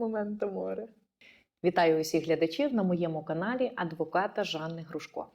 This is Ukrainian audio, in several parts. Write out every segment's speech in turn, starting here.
Моменто море. Вітаю усіх глядачів на моєму каналі адвоката Жанни Грушко.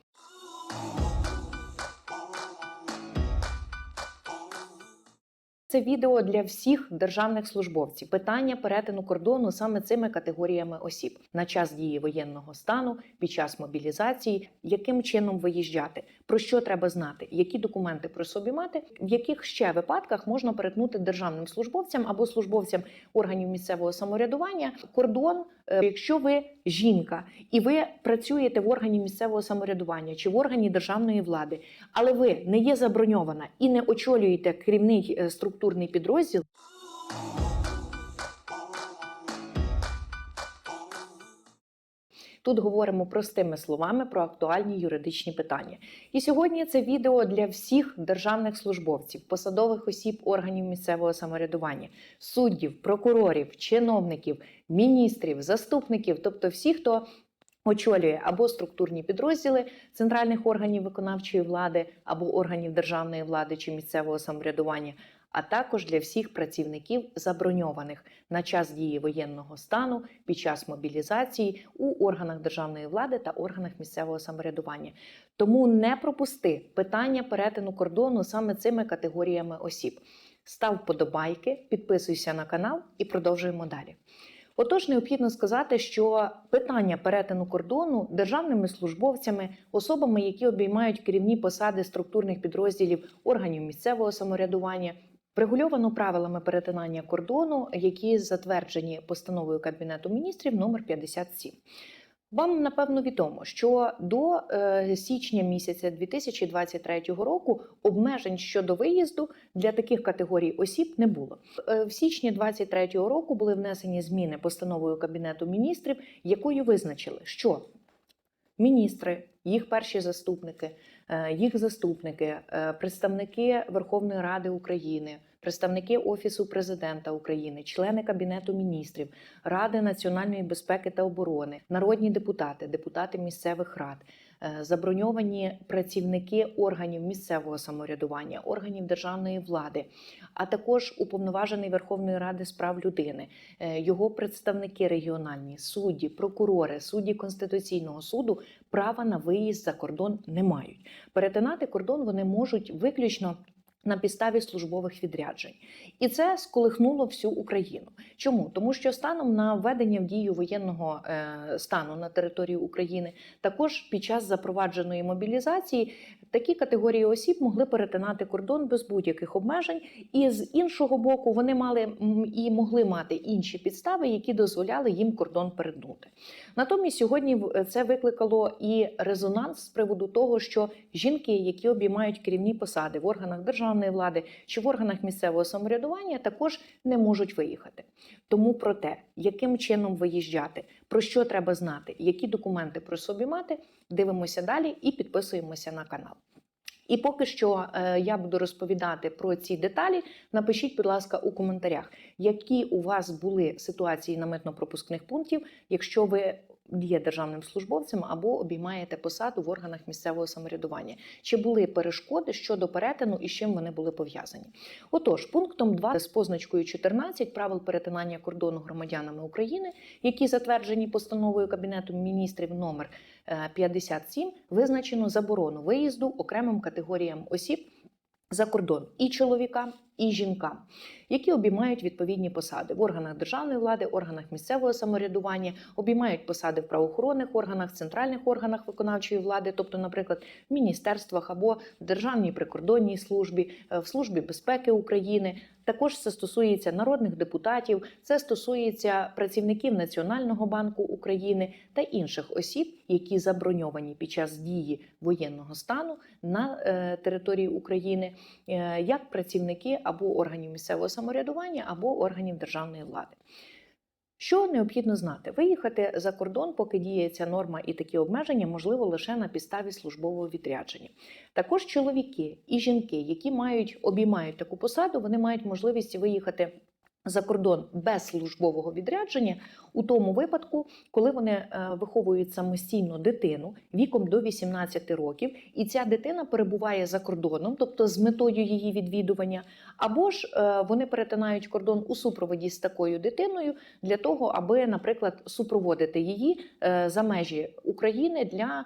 Це відео для всіх державних службовців. Питання перетину кордону саме цими категоріями осіб на час дії воєнного стану, під час мобілізації, яким чином виїжджати, про що треба знати, які документи про собі мати, в яких ще випадках можна перетнути державним службовцям або службовцям органів місцевого самоврядування кордон, якщо ви жінка і ви працюєте в органі місцевого самоврядування чи в органі державної влади, але ви не є заброньована і не очолюєте керівний е, структурний підрозділ. Тут говоримо простими словами про актуальні юридичні питання. І сьогодні це відео для всіх державних службовців, посадових осіб органів місцевого самоврядування, суддів, прокурорів, чиновників, міністрів, заступників, тобто всі, хто очолює або структурні підрозділи центральних органів виконавчої влади, або органів державної влади чи місцевого самоврядування, а також для всіх працівників заброньованих на час дії воєнного стану під час мобілізації у органах державної влади та органах місцевого самоврядування. Тому не пропусти питання перетину кордону саме цими категоріями осіб. Став вподобайки, підписуйся на канал і продовжуємо далі. Отож, необхідно сказати, що питання перетину кордону державними службовцями, особами, які обіймають керівні посади структурних підрозділів органів місцевого самоврядування, врегульовано правилами перетинання кордону, які затверджені постановою Кабінету міністрів номер 57. Вам напевно відомо, що до е, січня місяця 2023 року обмежень щодо виїзду для таких категорій осіб не було. Е, в січні 2023 року були внесені зміни постановою Кабінету міністрів, якою визначили, що міністри, їх перші заступники, е, їх заступники, е, представники Верховної Ради України, представники Офісу президента України, члени Кабінету міністрів, Ради національної безпеки та оборони, народні депутати, депутати місцевих рад, заброньовані працівники органів місцевого самоврядування, органів державної влади, а також уповноважений Верховної Ради з прав людини, е, його представники регіональні, судді, прокурори, судді Конституційного суду права на виїзд за кордон не мають. Перетинати кордон вони можуть виключно. На підставі службових відряджень, і це сколихнуло всю Україну. Чому тому, що станом на введення в дію воєнного е, стану на території України, також під час запровадженої мобілізації такі категорії осіб могли перетинати кордон без будь-яких обмежень, і з іншого боку, вони мали і могли мати інші підстави, які дозволяли їм кордон перетнути. Натомість сьогодні в- це викликало і резонанс з приводу того, що жінки, які обіймають керівні посади в органах державної влади чи в органах місцевого самоврядування, також не можуть виїхати. Тому про те, яким чином виїжджати, про що треба знати, які документи про собі мати, дивимося далі і підписуємося на канал. І поки що е, я буду розповідати про ці деталі. Напишіть, будь ласка, у коментарях, які у вас були ситуації на митно-пропускних пунктів, якщо ви є державним службовцем або обіймаєте посаду в органах місцевого самоврядування. Чи були перешкоди щодо перетину і з чим вони були пов'язані? Отож, пунктом 2 з позначкою 14 правил перетинання кордону громадянами України, які затверджені постановою Кабінету міністрів номер е, 57, визначено заборону виїзду окремим категоріям осіб за кордон і чоловікам, і жінкам, які обіймають відповідні посади в органах державної влади, органах місцевого самоврядування, обіймають посади в правоохоронних органах, центральних органах виконавчої влади, тобто, наприклад, в міністерствах або в Державній прикордонній службі, е, в службі безпеки України. Також це стосується народних депутатів, це стосується працівників Національного банку України та інших осіб, які заброньовані під час дії воєнного стану на е, території України, е, як працівники або органів місцевого самоврядування, або органів державної влади. Що необхідно знати? Виїхати за кордон, поки діє ця норма і такі обмеження, можливо лише на підставі службового відрядження. Також чоловіки і жінки, які мають обіймають таку посаду, вони мають можливість виїхати за кордон без службового відрядження у тому випадку, коли вони е, виховують самостійно дитину віком до 18 років, і ця дитина перебуває за кордоном, тобто з метою її відвідування, або ж е, вони перетинають кордон у супроводі з такою дитиною для того, аби, наприклад, супроводити її е, за межі України для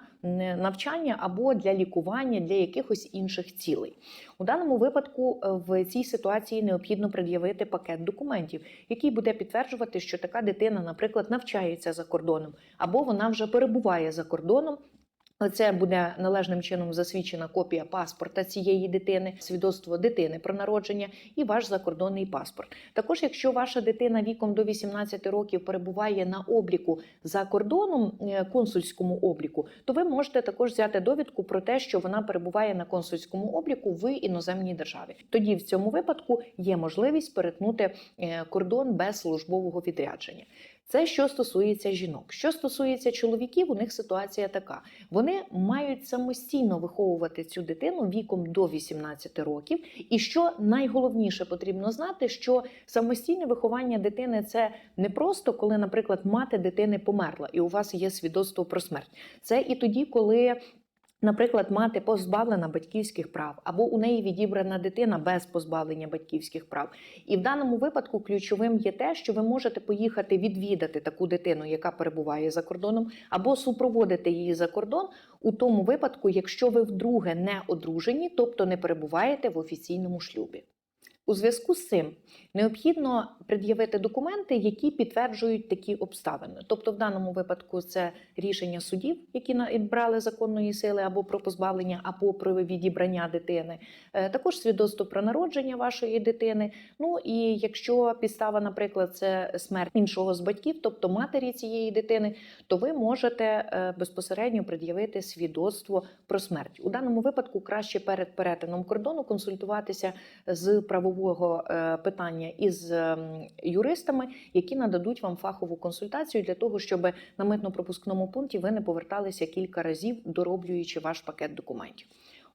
навчання або для лікування для якихось інших цілей. У даному випадку е, в цій ситуації необхідно пред'явити пакет документів, який буде підтверджувати, що така дитина, наприклад, навчається за кордоном, або вона вже перебуває за кордоном. Це буде належним чином засвідчена копія паспорта цієї дитини, свідоцтво дитини про народження і ваш закордонний паспорт. Також, якщо ваша дитина віком до 18 років перебуває на обліку за кордоном, е, консульському обліку, то ви можете також взяти довідку про те, що вона перебуває на консульському обліку в іноземній державі. Тоді в цьому випадку є можливість перетнути е, кордон без службового відрядження. Це що стосується жінок. Що стосується чоловіків, у них ситуація така: вони мають самостійно виховувати цю дитину віком до 18 років. І що найголовніше потрібно знати, що самостійне виховання дитини це не просто коли, наприклад, мати дитини померла, і у вас є свідоцтво про смерть. Це і тоді, коли. Наприклад, мати позбавлена батьківських прав, або у неї відібрана дитина без позбавлення батьківських прав. І в даному випадку ключовим є те, що ви можете поїхати відвідати таку дитину, яка перебуває за кордоном, або супроводити її за кордон у тому випадку, якщо ви вдруге не одружені, тобто не перебуваєте в офіційному шлюбі. У зв'язку з цим необхідно пред'явити документи, які підтверджують такі обставини. Тобто, в даному випадку це рішення судів, які брали законної сили або про позбавлення, або про відібрання дитини, Е, також свідоцтво про народження вашої дитини. Ну і якщо підстава, наприклад, це смерть іншого з батьків, тобто матері цієї дитини, то ви можете е, безпосередньо пред'явити свідоцтво про смерть. У даному випадку краще перед перетином кордону консультуватися з правового е, питання із ем, юристами, які нададуть вам фахову консультацію для того, щоб на митно-пропускному пункті ви не поверталися кілька разів, дороблюючи ваш пакет документів.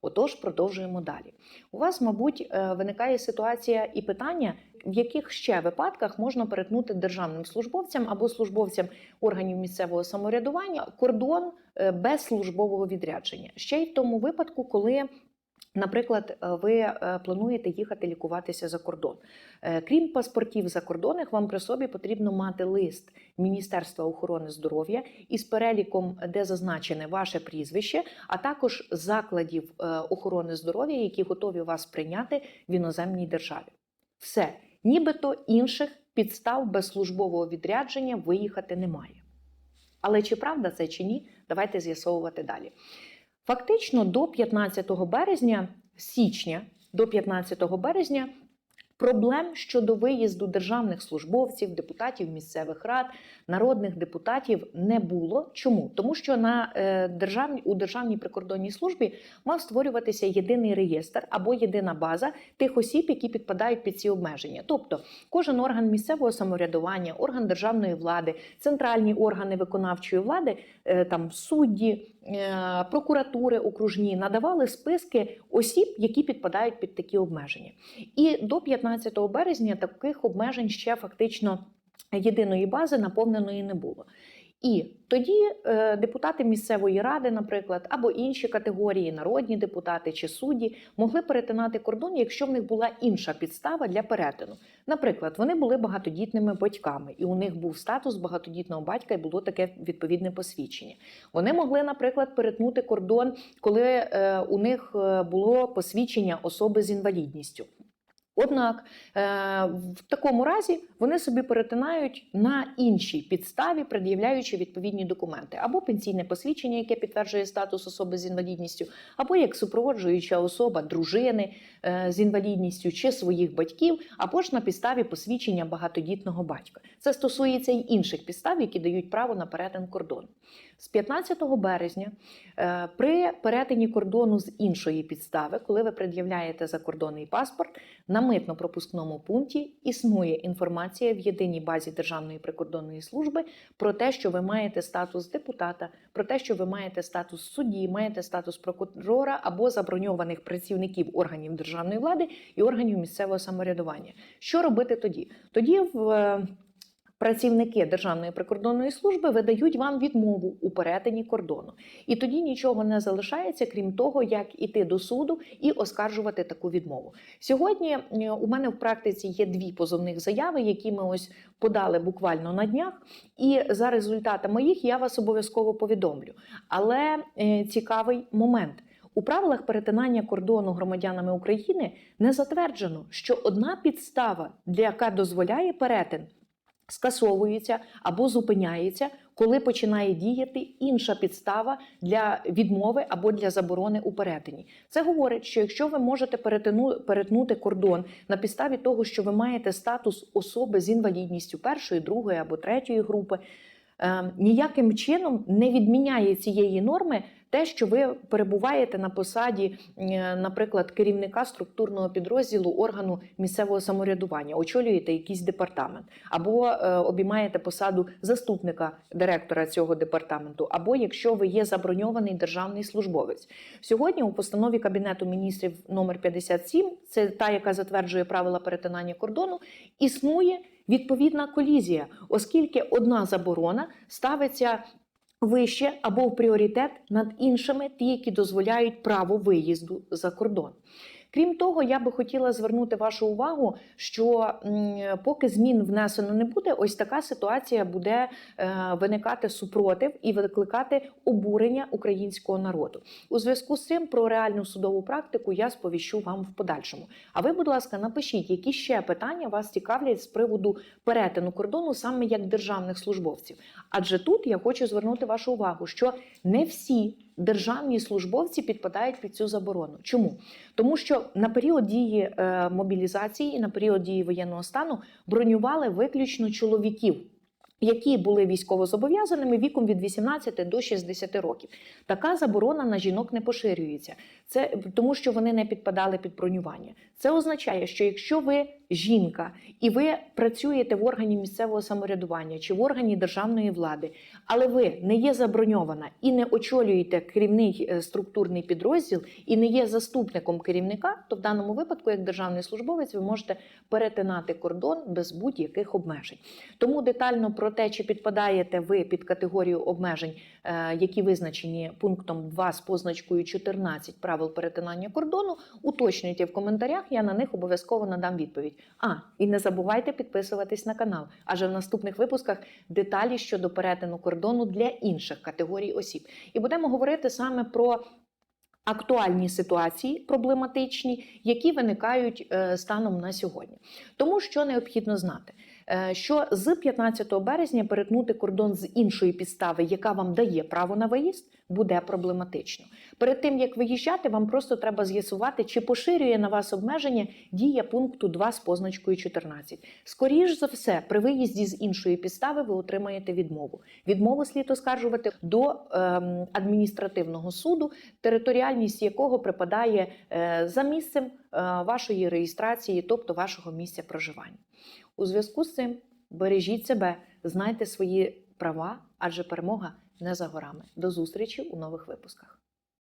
Отож, продовжуємо далі. У вас, мабуть, е, виникає ситуація і питання, в яких ще випадках можна перетнути державним службовцям або службовцям органів місцевого самоврядування кордон е, без службового відрядження. Ще й в тому випадку, коли Наприклад, е, ви е, плануєте їхати лікуватися за кордон. Е, Крім паспортів закордонних, вам при собі потрібно мати лист Міністерства охорони здоров'я із переліком, де зазначене ваше прізвище, а також закладів охорони здоров'я, які готові вас прийняти в іноземній державі. Все, нібито інших підстав без службового відрядження виїхати немає. Але чи правда це чи ні, давайте з'ясовувати далі. Фактично до 15 березня, січня до 15 березня. Проблем щодо виїзду державних службовців, депутатів місцевих рад, народних депутатів не було. Чому? Тому що на е, державній у державній прикордонній службі мав створюватися єдиний реєстр або єдина база тих осіб, які підпадають під ці обмеження. Тобто, кожен орган місцевого самоврядування, орган державної влади, центральні органи виконавчої влади, е, там судді. Е, прокуратури окружні надавали списки осіб, які підпадають під такі обмеження. І до 15 березня таких обмежень ще фактично єдиної бази наповненої не було. І тоді е, депутати місцевої ради, наприклад, або інші категорії, народні депутати чи судді, могли перетинати кордон, якщо в них була інша підстава для перетину. Наприклад, вони були багатодітними батьками, і у них був статус багатодітного батька, і було таке відповідне посвідчення. Вони могли, наприклад, перетнути кордон, коли е, у них е, було посвідчення особи з інвалідністю. Однак е, в такому разі вони собі перетинають на іншій підставі, пред'являючи відповідні документи, або пенсійне посвідчення, яке підтверджує статус особи з інвалідністю, або як супроводжуюча особа дружини е, з інвалідністю чи своїх батьків, або ж на підставі посвідчення багатодітного батька. Це стосується й інших підстав, які дають право на перетин кордону. З 15 березня е, при перетині кордону з іншої підстави, коли ви пред'являєте закордонний паспорт, на митно-пропускному пункті існує інформація в єдиній базі Державної прикордонної служби про те, що ви маєте статус депутата, про те, що ви маєте статус судді, маєте статус прокурора або заброньованих працівників органів державної влади і органів місцевого самоврядування. Що робити тоді? Тоді в е, Працівники Державної прикордонної служби видають вам відмову у перетині кордону, і тоді нічого не залишається, крім того, як іти до суду і оскаржувати таку відмову. Сьогодні е, у мене в практиці є дві позовних заяви, які ми ось подали буквально на днях. І за результатами їх я вас обов'язково повідомлю. Але е, цікавий момент. У правилах перетинання кордону громадянами України не затверджено, що одна підстава, для яка дозволяє перетин, скасовується або зупиняється, коли починає діяти інша підстава для відмови або для заборони у перетині. Це говорить, що якщо ви можете перетнути кордон на підставі того, що ви маєте статус особи з інвалідністю першої, другої або третьої групи, е, ніяким чином не відміняє цієї норми те, що ви перебуваєте на посаді, е, наприклад, керівника структурного підрозділу органу місцевого самоврядування, очолюєте якийсь департамент, або е, обіймаєте посаду заступника директора цього департаменту, або якщо ви є заброньований державний службовець. Сьогодні у постанові Кабінету міністрів номер 57, це та, яка затверджує правила перетинання кордону, існує відповідна колізія, оскільки одна заборона ставиться вище або в пріоритет над іншими, ті, які дозволяють право виїзду за кордон. Крім того, я би хотіла звернути вашу увагу, що поки змін внесено не буде, ось така ситуація буде е, виникати супротив і викликати обурення українського народу. У зв'язку з цим про реальну судову практику я сповіщу вам в подальшому. А ви, будь ласка, напишіть, які ще питання вас цікавлять з приводу перетину кордону саме як державних службовців. Адже тут я хочу звернути вашу увагу, що не всі державні службовці підпадають під цю заборону. Чому? Тому що на період дії е, мобілізації на період дії воєнного стану бронювали виключно чоловіків. Які були військовозобов'язаними віком від 18 до 60 років, така заборона на жінок не поширюється. Це тому, що вони не підпадали під бронювання. Це означає, що якщо ви жінка і ви працюєте в органі місцевого самоврядування чи в органі державної влади, але ви не є заброньована і не очолюєте керівний е, структурний підрозділ і не є заступником керівника, то в даному випадку, як державний службовець, ви можете перетинати кордон без будь-яких обмежень. Тому детально про те, чи підпадаєте ви під категорію обмежень, е, які визначені пунктом 2 з позначкою 14 правил перетинання кордону, уточнюйте в коментарях. Я на них обов'язково надам відповідь. А і не забувайте підписуватись на канал, адже в наступних випусках деталі щодо перетину кордону для інших категорій осіб. І будемо говорити саме про. Актуальні ситуації проблематичні, які виникають е, станом на сьогодні, тому що необхідно знати, що з 15 березня перетнути кордон з іншої підстави, яка вам дає право на виїзд, буде проблематично. Перед тим як виїжджати, вам просто треба з'ясувати, чи поширює на вас обмеження дія пункту 2 з позначкою 14. Скоріш за все, при виїзді з іншої підстави ви отримаєте відмову. Відмову слід оскаржувати до ем, адміністративного суду, територіальність якого припадає е, за місцем е, вашої реєстрації, тобто вашого місця проживання. У зв'язку з цим бережіть себе, знайте свої права, адже перемога не за горами. До зустрічі у нових випусках.